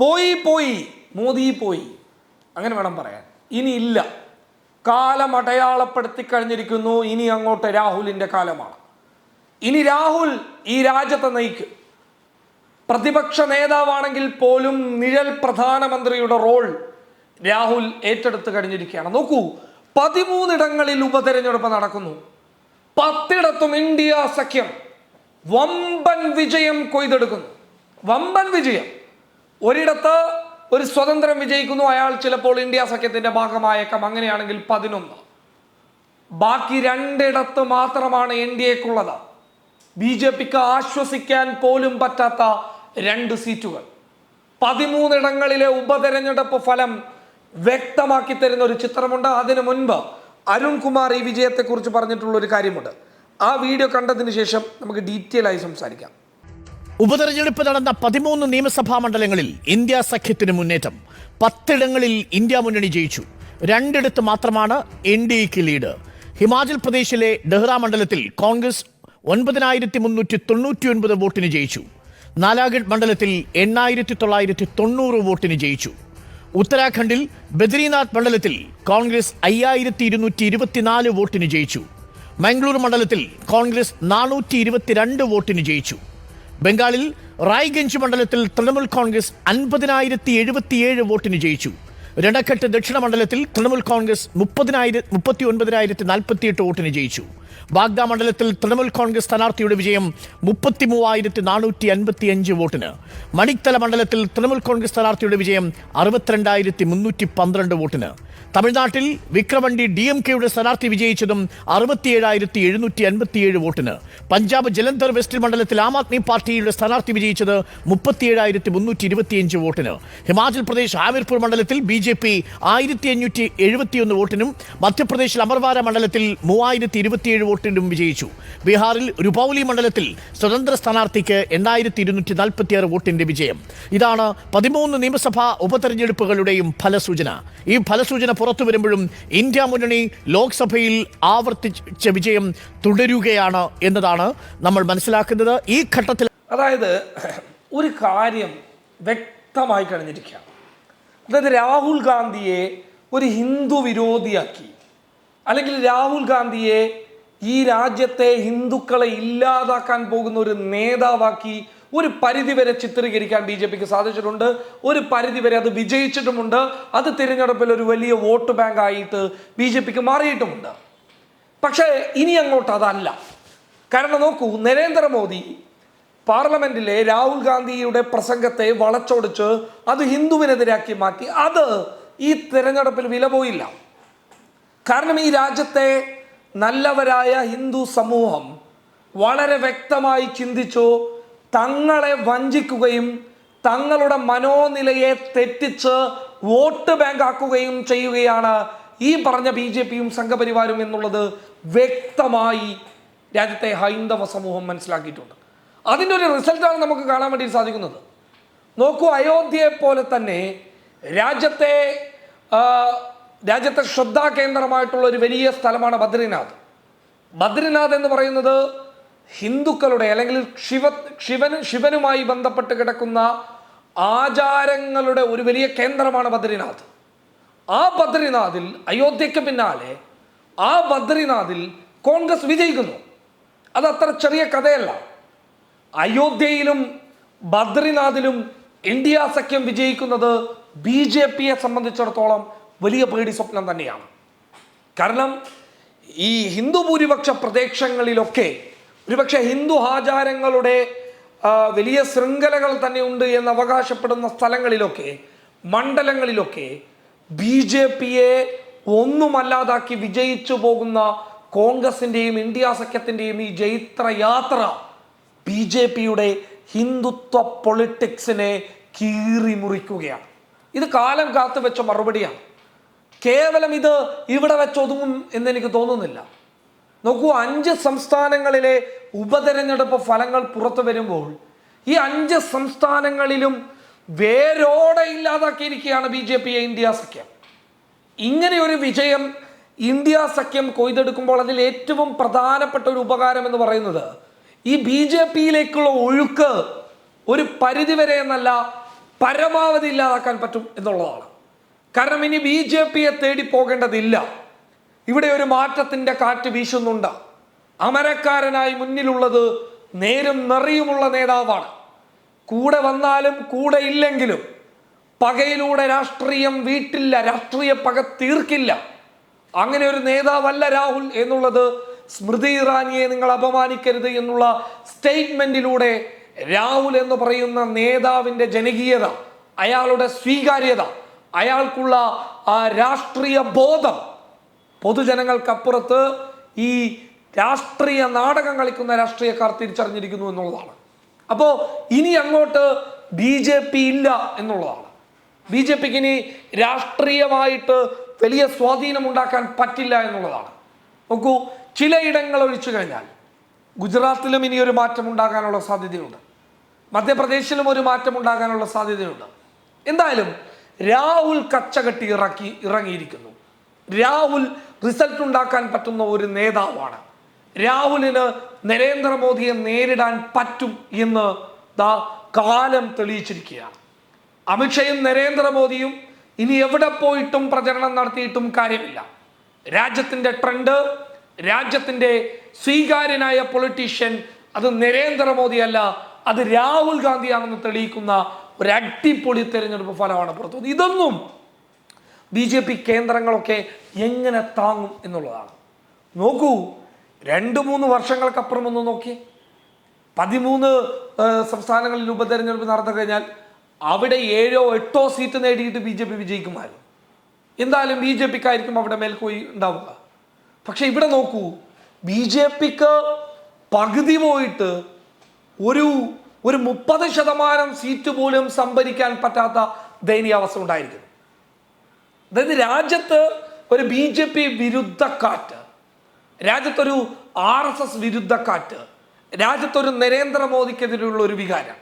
പോയി പോയി മോദി പോയി. അങ്ങനെ വേണം പറയാൻ. ഇനി ഇല്ല കാലം അടയാളപ്പെടുത്തി കഴിഞ്ഞിരിക്കുന്നു. ഇനി അങ്ങോട്ട് രാഹുലിന്റെ കാലമാണ്. ഇനി രാഹുൽ ഈ രാജ്യത്തെ നയിക്കും. പ്രതിപക്ഷ നേതാവാണെങ്കിൽ പോലും നിഴൽ പ്രധാനമന്ത്രിയുടെ റോൾ രാഹുൽ ഏറ്റെടുത്ത് കഴിഞ്ഞിരിക്കുകയാണ്. നോക്കൂ പതിമൂന്നിടങ്ങളിൽ ഉപതെരഞ്ഞെടുപ്പ് നടക്കുന്നു. പത്തിടത്തും ഇന്ത്യ സഖ്യം വമ്പൻ വിജയം കൊയ്തെടുക്കുന്നു. വമ്പൻ വിജയം. ഒരിടത്ത് ഒരു സ്വതന്ത്രം വിജയിക്കുന്നു അയാൾ ചിലപ്പോൾ ഇന്ത്യ സഖ്യത്തിന്റെ ഭാഗമായേക്കാം അങ്ങനെയാണെങ്കിൽ പതിനൊന്ന്. ബാക്കി രണ്ടിടത്ത് മാത്രമാണ് എൻ ഡി എക്കുള്ളത്. ബി ജെ പിക്ക് ആശ്വസിക്കാൻ പോലും പറ്റാത്ത രണ്ട് സീറ്റുകൾ. പതിമൂന്നിടങ്ങളിലെ ഉപതെരഞ്ഞെടുപ്പ് ഫലം വ്യക്തമാക്കി തരുന്ന ഒരു ചിത്രമുണ്ട്. അതിനു മുൻപ് അരുൺകുമാർ ഈ വിജയത്തെക്കുറിച്ച് പറഞ്ഞിട്ടുള്ള ഒരു കാര്യമുണ്ട്. ആ വീഡിയോ കണ്ടതിന് ശേഷം നമുക്ക് ഡീറ്റെയിൽ ആയി സംസാരിക്കാം. ഉപതെരഞ്ഞെടുപ്പ് നടന്ന പതിമൂന്ന് നിയമസഭാ മണ്ഡലങ്ങളിൽ ഇന്ത്യ സഖ്യത്തിന് മുന്നേറ്റം. പത്തിടങ്ങളിൽ ഇന്ത്യ മുന്നണി ജയിച്ചു. രണ്ടിടത്ത് മാത്രമാണ് എൻ ഡി എക്ക് ലീഡ്. ഹിമാചൽ പ്രദേശിലെ ഡെഹ്റ മണ്ഡലത്തിൽ കോൺഗ്രസ് ഒൻപതിനായിരത്തി മുന്നൂറ്റി തൊണ്ണൂറ്റി ഒൻപത് വോട്ടിന് ജയിച്ചു. നാലാഗഡ് മണ്ഡലത്തിൽ എണ്ണായിരത്തി തൊള്ളായിരത്തി തൊണ്ണൂറ് വോട്ടിന് ജയിച്ചു. ഉത്തരാഖണ്ഡിൽ ബദ്രീനാഥ് മണ്ഡലത്തിൽ കോൺഗ്രസ് അയ്യായിരത്തി ഇരുന്നൂറ്റി ഇരുപത്തിനാല് വോട്ടിന് ജയിച്ചു. മംഗളൂരു മണ്ഡലത്തിൽ കോൺഗ്രസ് നാനൂറ്റി ഇരുപത്തിരണ്ട് വോട്ടിന് ജയിച്ചു. ബംഗാളിൽ റായ്ഗഞ്ച് മണ്ഡലത്തിൽ തൃണമൂൽ കോൺഗ്രസ് അൻപതിനായിരത്തി എഴുപത്തിയേഴ് വോട്ടിന് ജയിച്ചു. രണഘട്ട് ദക്ഷിണ മണ്ഡലത്തിൽ തൃണമൂൽ കോൺഗ്രസ് മുപ്പതിനായിരം മുപ്പത്തി ഒൻപതിനായിരത്തി നാൽപ്പത്തിയെട്ട് വോട്ടിന് ജയിച്ചു. ബാഗ്ദ മണ്ഡലത്തിൽ തൃണമൂൽ കോൺഗ്രസ് സ്ഥാനാർത്ഥിയുടെ വിജയം മുപ്പത്തി മൂവായിരത്തി നാനൂറ്റി അൻപത്തി അഞ്ച് വോട്ടിന്. മണിക്തല മണ്ഡലത്തിൽ തൃണമൂൽ കോൺഗ്രസ് സ്ഥാനാർത്ഥിയുടെ വിജയം അറുപത്തിരണ്ടായിരത്തി മുന്നൂറ്റി പന്ത്രണ്ട് വോട്ടിന്. തമിഴ്നാട്ടിൽ വിക്രമണ്ടി ഡി എം കെയുടെ സ്ഥാനാർത്ഥി വിജയിച്ചതും അറുപത്തിയേഴായിരത്തി എഴുന്നൂറ്റി അൻപത്തിയേഴ് വോട്ടിന്. പഞ്ചാബ് ജലന്ധർ വെസ്റ്റ് മണ്ഡലത്തിൽ ആം ആദ്മി പാർട്ടിയുടെ സ്ഥാനാർത്ഥി വിജയിച്ചത് മുപ്പത്തിയേഴായിരത്തി മുന്നൂറ്റി ഇരുപത്തിയഞ്ച് വോട്ടിന്. ഹിമാചൽ പ്രദേശ് ആമിർപൂർ മണ്ഡലത്തിൽ ബി ജെ പി ആയിരത്തി അഞ്ഞൂറ്റി എഴുപത്തിയൊന്ന് വോട്ടിനും മധ്യപ്രദേശിൽ അമർവാര മണ്ഡലത്തിൽ മൂവായിരത്തി ഇരുപത്തിയേഴ് വോട്ടിനും വിജയിച്ചു. ബീഹാറിൽ രുപൌലി മണ്ഡലത്തിൽ സ്വതന്ത്ര സ്ഥാനാർത്ഥിക്ക് എണ്ണായിരത്തി ഇരുന്നൂറ്റി നാൽപ്പത്തിയാറ് വോട്ടിന്റെ വിജയം. ഇതാണ് പതിമൂന്ന് നിയമസഭാ ഉപതെരഞ്ഞെടുപ്പുകളുടെയും ഫലസൂചന. ഈ ഫലസൂചന പുറത്തു വരുമ്പോഴും ഇന്ത്യ മുന്നണി ലോക്സഭയിൽ ആവർത്തിച്ച വിജയം തുടരുകയാണ് എന്നതാണ് നമ്മൾ മനസ്സിലാക്കുന്നത്. ഈ ഘട്ടത്തിൽ അതായത് ഒരു കാര്യം വ്യക്തമായി കഴിഞ്ഞിരിക്കുകയാണ്. അതായത് രാഹുൽ ഗാന്ധിയെ ഒരു ഹിന്ദു വിരോധിയാക്കി. അല്ലെങ്കിൽ രാഹുൽ ഗാന്ധിയെ ഈ രാജ്യത്തെ ഹിന്ദുക്കളെ ഇല്ലാതാക്കാൻ പോകുന്ന ഒരു നേതാവാക്കി ഒരു പരിധിവരെ ചിത്രീകരിക്കാൻ ബി ജെ പിക്ക് സാധിച്ചിട്ടുണ്ട്. ഒരു പരിധിവരെ അത് വിജയിച്ചിട്ടുമുണ്ട്. അത് തിരഞ്ഞെടുപ്പിൽ ഒരു വലിയ വോട്ട് ബാങ്ക് ആയിട്ട് ബി ജെ പിക്ക് മാറിയിട്ടുമുണ്ട്. പക്ഷേ ഇനി അങ്ങോട്ട് അതല്ല. കാരണം നോക്കൂ നരേന്ദ്രമോദി പാർലമെന്റിലെ രാഹുൽ ഗാന്ധിയുടെ പ്രസംഗത്തെ വളച്ചൊടിച്ച് അത് ഹിന്ദുവിനെതിരാക്കി മാറ്റി. അത് ഈ തിരഞ്ഞെടുപ്പിൽ വില പോയില്ല. കാരണം ഈ രാജ്യത്തെ നല്ലവരായ ഹിന്ദു സമൂഹം വളരെ വ്യക്തമായി ചിന്തിച്ചു തങ്ങളെ വഞ്ചിക്കുകയും തങ്ങളുടെ മനോനിലയെ തെറ്റിച്ച് വോട്ട് ബാങ്ക് ആക്കുകയും ചെയ്യുകയാണ് ഈ പറഞ്ഞ ബി ജെ പിയും സംഘപരിവാരും എന്നുള്ളത് വ്യക്തമായി രാജ്യത്തെ ഹൈന്ദവ സമൂഹം മനസ്സിലാക്കിയിട്ടുണ്ട്. അതിന്റെ ഒരു റിസൾട്ടാണ് നമുക്ക് കാണാൻ വേണ്ടി സാധിക്കുന്നത്. നോക്കൂ അയോധ്യയെ പോലെ തന്നെ രാജ്യത്തെ രാജ്യത്തെ ശ്രദ്ധാകേന്ദ്രമായിട്ടുള്ള ഒരു വലിയ സ്ഥലമാണ് ബദ്രിനാഥ്. ബദ്രിനാഥ് എന്ന് പറയുന്നത് ഹിന്ദുക്കളുടെ അല്ലെങ്കിൽ ശിവ ശിവന് ശിവനുമായി ബന്ധപ്പെട്ട് കിടക്കുന്ന ആചാരങ്ങളുടെ ഒരു വലിയ കേന്ദ്രമാണ് ബദ്രിനാഥ്. ആ ബദ്രിനാഥിൽ അയോധ്യയ്ക്ക് പിന്നാലെ ആ ബദ്രിനാഥിൽ കോൺഗ്രസ് വിജയിക്കുന്നു. അത് അത്ര ചെറിയ കഥയല്ല. അയോധ്യയിലും ബദ്രിനാഥിലും ഇന്ത്യ സഖ്യം വിജയിക്കുന്നത് ബി ജെ പിയെ സംബന്ധിച്ചിടത്തോളം വലിയ പേടി സ്വപ്നം തന്നെയാണ്. കാരണം ഈ ഹിന്ദു ഭൂരിപക്ഷ പ്രദേശങ്ങളിലൊക്കെ ഒരുപക്ഷെ ഹിന്ദു ആചാരങ്ങളുടെ വലിയ ശൃംഖലകൾ തന്നെ ഉണ്ട് എന്ന് അവകാശപ്പെടുന്ന സ്ഥലങ്ങളിലൊക്കെ മണ്ഡലങ്ങളിലൊക്കെ ബി ജെ പിയെ ഒന്നുമല്ലാതാക്കി വിജയിച്ചു പോകുന്ന കോൺഗ്രസിന്റെയും ഇന്ത്യ സഖ്യത്തിന്റെയും ഈ ജൈത്ര യാത്ര ബി ജെ പിയുടെ ഹിന്ദുത്വ പൊളിറ്റിക്സിനെ കീറി മുറിക്കുകയാണ്. ഇത് കാലം കാത്തു വെച്ച മറുപടിയാണ്. കേവലം ഇത് ഇവിടെ വെച്ചൊതുങ്ങും എന്നെനിക്ക് തോന്നുന്നില്ല. നോക്കൂ അഞ്ച് സംസ്ഥാനങ്ങളിലെ ഉപതെരഞ്ഞെടുപ്പ് ഫലങ്ങൾ പുറത്തു വരുമ്പോൾ ഈ അഞ്ച് സംസ്ഥാനങ്ങളിലും വേരോടെ ഇല്ലാതാക്കിയിരിക്കുകയാണ് ബി ജെ പി ഇന്ത്യ സഖ്യം. ഇങ്ങനെ ഒരു വിജയം ഇന്ത്യ സഖ്യം കൊയ്തെടുക്കുമ്പോൾ അതിൽ ഏറ്റവും പ്രധാനപ്പെട്ട ഒരു ഉപകാരം എന്ന് പറയുന്നത് ഈ ബി ജെ പിയിലേക്കുള്ള ഒഴുക്ക് ഒരു പരിധിവരെ എന്നല്ല പരമാവധി ഇല്ലാതാക്കാൻ പറ്റും എന്നുള്ളതാണ്. കാരണം ഇനി ബി ജെ പിയെ തേടി പോകേണ്ടതില്ല. ഇവിടെ ഒരു മാറ്റത്തിന്റെ കാറ്റ് വീശുന്നുണ്ട്. അമരക്കാരനായി മുന്നിലുള്ളത് നേരും നിറയുമുള്ള നേതാവാണ്. കൂടെ വന്നാലും കൂടെ ഇല്ലെങ്കിലും പകയിലൂടെ രാഷ്ട്രീയം വീട്ടില്ല രാഷ്ട്രീയ പക തീർക്കില്ല. അങ്ങനെ ഒരു നേതാവല്ല രാഹുൽ എന്നുള്ളത് സ്മൃതി ഇറാനിയെ നിങ്ങൾ അപമാനിക്കരുത് എന്നുള്ള സ്റ്റേറ്റ്മെന്റിലൂടെ രാഹുൽ എന്ന് പറയുന്ന നേതാവിന്റെ ജനകീയത അയാളുടെ സ്വീകാര്യത അയാൾക്കുള്ള ആ രാഷ്ട്രീയ ബോധം പൊതുജനങ്ങൾക്കപ്പുറത്ത് ഈ രാഷ്ട്രീയ നാടകം കളിക്കുന്ന രാഷ്ട്രീയക്കാർ തിരിച്ചറിഞ്ഞിരിക്കുന്നു എന്നുള്ളതാണ്. അപ്പോൾ ഇനി അങ്ങോട്ട് ബി ജെ പി ഇല്ല എന്നുള്ളതാണ്. ബി ജെ പിക്ക് ഇനി രാഷ്ട്രീയമായിട്ട് വലിയ സ്വാധീനം ഉണ്ടാക്കാൻ പറ്റില്ല എന്നുള്ളതാണ്. നോക്കൂ ചിലയിടങ്ങൾ ഒഴിച്ചു കഴിഞ്ഞാൽ ഗുജറാത്തിലും ഇനി ഒരു മാറ്റം ഉണ്ടാകാനുള്ള സാധ്യതയുണ്ട്. മധ്യപ്രദേശിലും ഒരു മാറ്റം ഉണ്ടാകാനുള്ള സാധ്യതയുണ്ട്. എന്തായാലും രാഹുൽ കച്ചകെട്ടി ഇറക്കി ഇറങ്ങിയിരിക്കുന്നു. രാഹുൽ റിസൾട്ട് ഉണ്ടാക്കാൻ പറ്റുന്ന ഒരു നേതാവാണ്. രാഹുലിന് നരേന്ദ്രമോദിയെ നേരിടാൻ പറ്റും എന്ന് ദാ കാലം തെളിയിച്ചിരിക്കുകയാണ്. അമിത്ഷയും നരേന്ദ്രമോദിയും ഇനി എവിടെ പോയിട്ടും പ്രചരണം നടത്തിയിട്ടും കാര്യമില്ല. രാജ്യത്തിന്റെ ട്രെൻഡ് രാജ്യത്തിന്റെ സ്വീകാര്യനായ പൊളിറ്റീഷ്യൻ അത് നരേന്ദ്രമോദിയല്ല അത് രാഹുൽ ഗാന്ധിയാണെന്ന് തെളിയിക്കുന്ന ഒരു അടിപൊളി തെരഞ്ഞെടുപ്പ് ഫലമാണ് പുറത്തു. ഇതൊന്നും ബി ജെ പി കേന്ദ്രങ്ങളൊക്കെ എങ്ങനെ താങ്ങും എന്നുള്ളതാണ്. നോക്കൂ രണ്ട് മൂന്ന് വർഷങ്ങൾക്കപ്പുറം ഒന്ന് നോക്കി. പതിമൂന്ന് സംസ്ഥാനങ്ങളിൽ ഉപതെരഞ്ഞെടുപ്പ് നടന്നു കഴിഞ്ഞാൽ അവിടെ ഏഴോ എട്ടോ സീറ്റ് നേടിയിട്ട് ബി ജെ പി വിജയിക്കുമായിരുന്നു എന്തായാലും ബി ജെ പിക്കായിരിക്കും അവിടെ മേൽക്കോയി ഉണ്ടാവുക. പക്ഷെ ഇവിടെ നോക്കൂ ബി ജെ പിക്ക് പകുതി പോയിട്ട് ഒരു ഒരു മുപ്പത് ശതമാനം സീറ്റ് പോലും സംഭരിക്കാൻ പറ്റാത്ത ദയനീയാവസ്ഥ ഉണ്ടായിരിക്കുന്നു. അതായത് രാജ്യത്ത് ഒരു ബി ജെ പി വിരുദ്ധ കാറ്റ് രാജ്യത്തൊരു ആർ എസ് എസ് വിരുദ്ധ കാറ്റ് രാജ്യത്തൊരു നരേന്ദ്രമോദിക്കെതിരെയുള്ള ഒരു വികാരം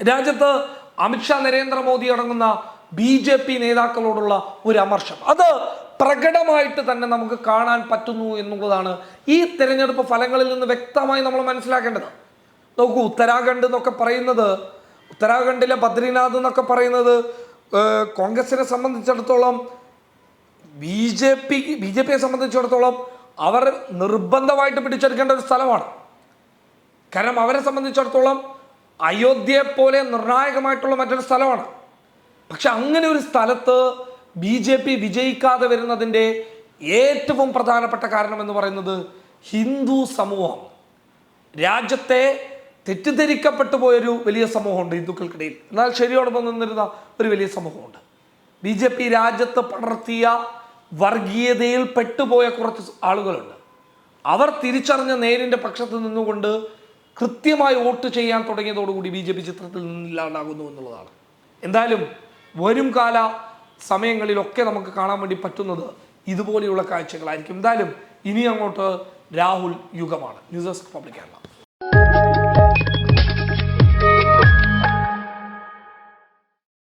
രാജ്യത്ത് അമിത്ഷാ നരേന്ദ്രമോദി അടങ്ങുന്ന ബി ജെ പി നേതാക്കളോടുള്ള ഒരു അമർഷം അത് പ്രകടമായിട്ട് തന്നെ നമുക്ക് കാണാൻ പറ്റുന്നു എന്നുള്ളതാണ് ഈ തെരഞ്ഞെടുപ്പ് ഫലങ്ങളിൽ നിന്ന് വ്യക്തമായി നമ്മൾ മനസ്സിലാക്കേണ്ടത്. നോക്കൂ ഉത്തരാഖണ്ഡ് എന്നൊക്കെ പറയുന്നത് ഉത്തരാഖണ്ഡിലെ ബദ്രിനാഥ് എന്നൊക്കെ പറയുന്നത് കോൺഗ്രസിനെ സംബന്ധിച്ചിടത്തോളം B J P B J പിയെ സംബന്ധിച്ചിടത്തോളം അവർ നിർബന്ധമായിട്ട് പിടിച്ചെടുക്കേണ്ട ഒരു സ്ഥലമാണ്. കാരണം അവരെ സംബന്ധിച്ചിടത്തോളം അയോധ്യയെ പോലെ നിർണായകമായിട്ടുള്ള മറ്റൊരു സ്ഥലമാണ്. പക്ഷെ അങ്ങനെ ഒരു സ്ഥലത്ത് ബി ജെ പി വിജയിക്കാതെ വരുന്നതിന്റെ ഏറ്റവും പ്രധാനപ്പെട്ട കാരണം എന്ന് പറയുന്നത് ഹിന്ദു സമൂഹം. രാജ്യത്തെ തെറ്റിദ്ധരിക്കപ്പെട്ടു പോയൊരു വലിയ സമൂഹമുണ്ട് ഹിന്ദുക്കൾക്കിടയിൽ. എന്നാൽ ശരിയോടൊപ്പം നിന്നിരുന്ന ഒരു വലിയ സമൂഹമുണ്ട്. ബി ജെ പി രാജ്യത്ത് പടർത്തിയ വർഗീയതയിൽ പെട്ടുപോയ കുറച്ച് ആളുകളുണ്ട്. അവർ തിരിച്ചറിഞ്ഞ നേരിന്റെ പക്ഷത്ത് നിന്നുകൊണ്ട് കൃത്യമായി വോട്ട് ചെയ്യാൻ തുടങ്ങിയതോടുകൂടി ബി ജെ പി ചിത്രത്തിൽ നിന്നില്ലാണ്ടാകുന്നു എന്നുള്ളതാണ്. എന്തായാലും വരും കാല സമയങ്ങളിലൊക്കെ നമുക്ക് കാണാൻ വേണ്ടി പറ്റുന്നത് ഇതുപോലെയുള്ള കാഴ്ചകളായിരിക്കും. എന്തായാലും ഇനി അങ്ങോട്ട് Rahul യുഗമാണ്. News desk public Kerala.